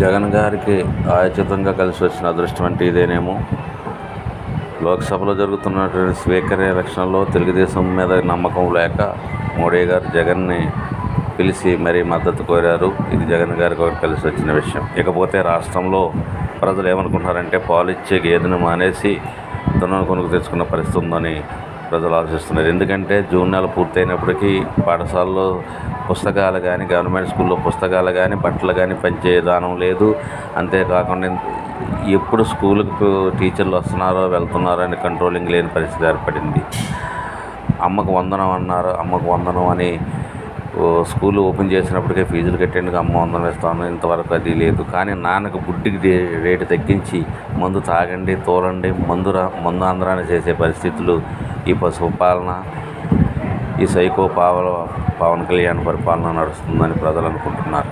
జగన్ గారికి ఆయచితంగా కలిసి వచ్చిన అదృష్టం అంటే ఇదేనేమో. లోక్సభలో జరుగుతున్నటువంటి స్పీకర్ ఎలక్షన్లో తెలుగుదేశం మీద నమ్మకం లేక మోడీ గారు జగన్ని పిలిచి మరీ మద్దతు కోరారు. ఇది జగన్ గారికి ఒకటి కలిసి వచ్చిన విషయం. ఇకపోతే రాష్ట్రంలో ప్రజలు ఏమనుకుంటున్నారంటే పాలిచ్చే గేదెను మానేసి దున్నను కొనుక్కు తెచ్చుకున్న పరిస్థితి ఉందని ప్రజలు ఆలోచిస్తున్నారు ఎందుకంటే జూన్ నెల పూర్తయినప్పటికీ పాఠశాలలో పుస్తకాలు కానీ గవర్నమెంట్ స్కూల్లో పుస్తకాలు కానీ బట్టలు కానీ పంచే విధానం లేదు. అంతేకాకుండా ఎప్పుడు స్కూల్కి టీచర్లు వస్తున్నారో వెళ్తున్నారో అని కంట్రోలింగ్ లేని పరిస్థితి ఏర్పడింది. అమ్మకు వందనం అన్నారు. అమ్మకు వందనం అని ఓ స్కూల్ ఓపెన్ చేసినప్పటికే ఫీజులు కట్టేందుకు అమ్మ వందనం ఇస్తాను. ఇంతవరకు అది లేదు. కానీ నాన్నకు బుడ్డికి రే- రేటు తగ్గించి మందు తాగండి తోలండి మందు రా మందు ఆంధ్రాన్ని చేసే పరిస్థితులు ఈ పశుపాలన ఈ సైకో పావల పవన్ కళ్యాణ్ పరిపాలన నడుస్తుందని ప్రజలు అనుకుంటున్నారు.